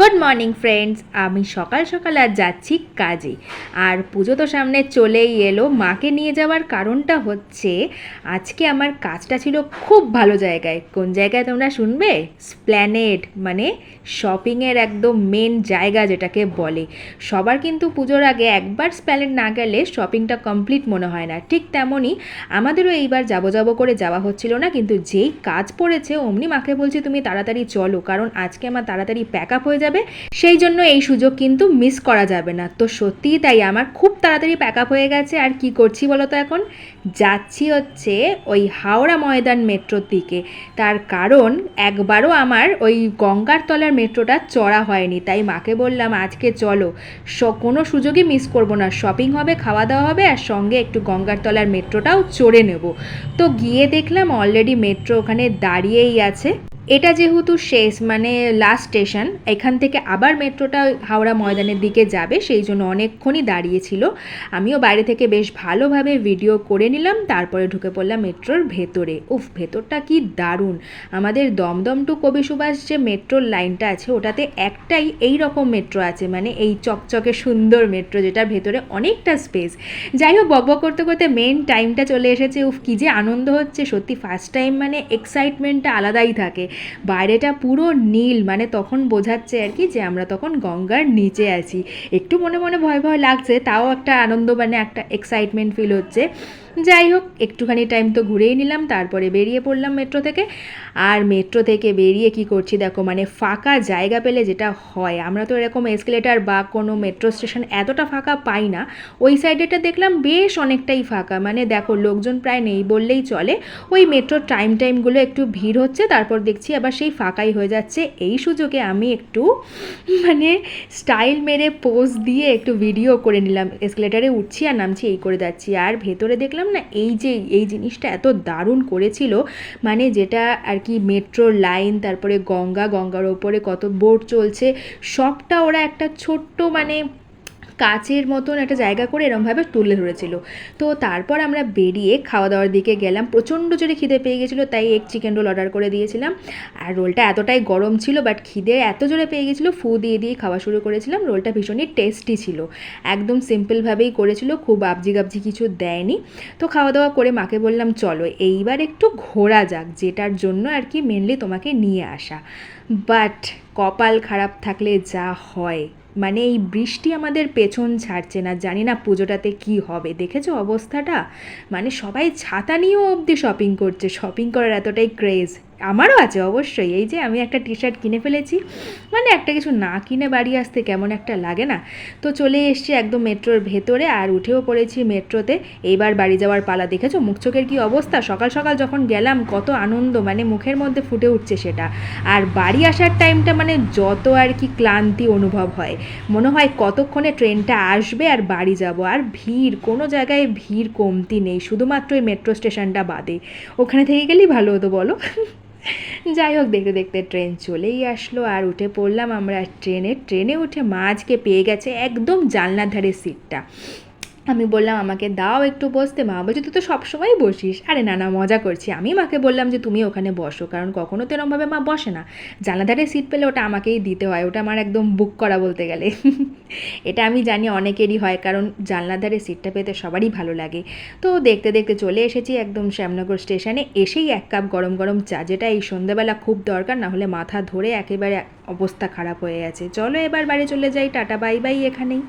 Good morning friends আমি সকাল সকাল আর যাচ্ছি কাজে। আর পুজো তো সামনে চলেই এলো। মাকে নিয়ে যাওয়ার কারণটা হচ্ছে, আজকে আমার কাজটা ছিল খুব ভালো জায়গায়। কোন জায়গায় তোমরা শুনবে? স্প্ল্যানেড মানে শপিংয়ের একদম মেন জায়গা যেটাকে বলে। সবার কিন্তু পুজোর আগে একবার স্প্ল্যানেড না গেলে শপিংটা কমপ্লিট মনে হয় না। ঠিক তেমনই আমাদেরও এইবার যাব যাব করে যাওয়া হচ্ছিল না, কিন্তু যেই কাজ পড়েছে, অমনি মাকে বলছি, তুমি তাড়াতাড়ি চলো, কারণ আজকে আমার তাড়াতাড়ি প্যাক আপ হয়ে যাবে, সেই জন্য এই সুযোগ কিন্তু মিস করা যাবে না। তো সত্যিই তাই, আমার খুব তাড়াতাড়ি প্যাক আপ হয়ে গেছে, আর কি করছি বলো তো এখন? যাচ্ছি হচ্ছে ওই হাওড়া ময়দান মেট্রোর দিকে। তার কারণ একবারও আমার ওই গঙ্গার তলার মেট্রোটা চড়া হয়নি। তাই মাকে বললাম, আজকে চলো। স- কোনো সুযোগই মিস করব না। শপিং হবে খাওয়া দাওয়া হবে, আর সঙ্গে একটু গঙ্গার তলার মেট্রোটাও চড়ে নেব। তো গিয়ে দেখলাম অলরেডি মেট্রো ওখানে দাঁড়িয়েই আছে। এটা যেহেতু শেষ মানে লাস্ট স্টেশন এখান থেকে আবার মেট্রোটা হাওড়া ময়দানের দিকে যাবে, সেই জন্য অনেকক্ষণই দাঁড়িয়েছিল আমিও বাইরে থেকে বেশ ভালোভাবে ভিডিও করে নিলাম, তারপরে ঢুকে পড়লাম মেট্রোর ভেতরে। উফ, ভেতরটা কি দারুণ! আমাদের দমদম টু কবি সুভাষ যে মেট্রোর লাইনটা আছে, ওটাতে একটাই এই রকম মেট্রো আছে মানে এই চকচকে সুন্দর মেট্রো, যেটার ভেতরে অনেকটা স্পেস যাই হোক বকবক করতে করতে মেন টাইমটা চলে এসেছে। উফ, কী যে আনন্দ হচ্ছে! সত্যি ফার্স্ট টাইম মানে এক্সাইটমেন্টটা আলাদাই থাকে। বাইরেটা পুরো নীল মানে তখন বোঝাচ্ছে আর কি যে আমরা তখন গঙ্গার নিচে আছি। একটু মনে মনে ভয় ভয় লাগছে, তাও একটা আনন্দ মানে একটা এক্সাইটমেন্ট ফিল হচ্ছে। যাই হোক একটুখানি টাইম তো ঘুরেই নিলাম, তারপরে বেরিয়ে পড়লাম মেট্রো থেকে। আর মেট্রো থেকে বেরিয়ে কি করছি দেখো মানে ফাঁকা জায়গা পেলে যেটা হয়, আমরা তো এরকম এসকেলেটার বা কোনো মেট্রো স্টেশন এতটা ফাঁকা পাই না। ওই সাইডেটা দেখলাম বেশ অনেকটাই ফাঁকা মানে দেখো লোকজন প্রায় নেই বললেই চলে। ওই মেট্রোর টাইম টাইমগুলো একটু ভিড় হচ্ছে, তারপর দেখছি আবার সেই ফাঁকাই হয়ে যাচ্ছে। এই সুযোগে আমি একটু মানে স্টাইল মেরে পোজ দিয়ে একটু ভিডিও করে নিলাম। এসকেলেটারে উঠছি আর নামছি, এই করে যাচ্ছি। আর ভেতরে দেখলাম না, এই যে, এই জিনিসটা এত দারুণ করেছিল মানে যেটা আর কি মেট্রো লাইন তারপরে গঙ্গা, গঙ্গার ওপরে কত বোট চলছে, সবটা ওরা একটা ছোট্ট মানে কাচের মতন একটা জায়গা করে এরমভাবে তুলে ধরেছিল। তো তারপর আমরা বেরিয়ে খাওয়া দাওয়ার দিকে গেলাম। প্রচণ্ড জোরে খিদে পেয়ে গেছিল, তাই এক চিকেন রোল অর্ডার করে দিয়েছিলাম। আর রোলটা এতটাই গরম ছিল বাট খিদে এত জোরে পেয়ে গেছিল, ফু দিয়ে দিয়ে খাওয়া শুরু করেছিলাম। রোলটা ভীষণই টেস্টি ছিল। একদম সিম্পলভাবেই করেছিল, খুব আবজি গাবজি কিছু দেয়নি। তো খাওয়া দাওয়া করে মাকে বললাম, চলো, এইবার একটু ঘোরা যাক, যেটার জন্য আর কি মেনলি তোমাকে নিয়ে আসা। বাট কপাল খারাপ থাকলে যা হয়। মানে এই বৃষ্টি আমাদের পেছন ছাড়ছে না, জানি না পুজোটাতে কি হবে। দেখেছ অবস্থাটা? মানে সবাই ছাতা নিয়েও অবধি শপিং করছে শপিং করার এতটাই ক্রেজ আমারও আছে অবশ্যই। এই যে আমি একটা টি শার্ট কিনে ফেলেছি মানে একটা কিছু না কিনে বাড়ি আসতে কেমন একটা লাগে না। তো চলে এসছি একদম মেট্রোর ভেতরে আর উঠেও পড়েছি মেট্রোতে। এইবার বাড়ি যাওয়ার পালা দেখেছ? মুখ চোখের কী অবস্থা? সকাল সকাল যখন গেলাম, কত আনন্দ মানে মুখের মধ্যে ফুটে উঠছে সেটা। আর বাড়ি আসার টাইমটা মানে যত আর কি ক্লান্তি অনুভব হয়। মনে হয় কতক্ষণে ট্রেনটা আসবে আর বাড়ি যাব। আর ভিড়, কোনো জায়গায় ভিড় কমতি নেই। শুধুমাত্র ওই মেট্রো স্টেশনটা বাদে। ওখানে থেকে গেলেই ভালো হতো, বলো? যাই হোক, দেখতে দেখতে ট্রেন চলেই আসলো। আর উঠে পড়লাম আমরা ট্রেনে ট্রেনে উঠে মাঝকে পেয়ে গেছে একদম জানলার ধারে সিটটা আমি বললাম, আমাকে দাও একটু বসতে। মা বলছে, তুই তো সবসময় বসিস। আরে না না, মজা করছি। আমি মাকে বললাম যে, তুমি ওখানে বসো, কারণ কখনো তো এরমভাবে মা বসে না। জানলাধারে সিট পেলে ওটা আমাকেই দিতে হয়, ওটা আমার একদম বুক করা বলতে গেলে। এটা আমি জানি অনেকেরই হয়, কারণ জানলাধারে সিটটা পেতে সবারই ভালো লাগে। তো দেখতে দেখতে চলে এসেছি একদম শ্যামনগর স্টেশনে। এসেই এক কাপ গরম গরম চা, যেটা এই সন্ধ্যাবেলা খুব দরকার, না হলে মাথা ধরে একেবারে অবস্থা খারাপ হয়ে গেছে। চলো এবার বাড়ি চলে যাই, টাটা, বাই বাই এখানেই।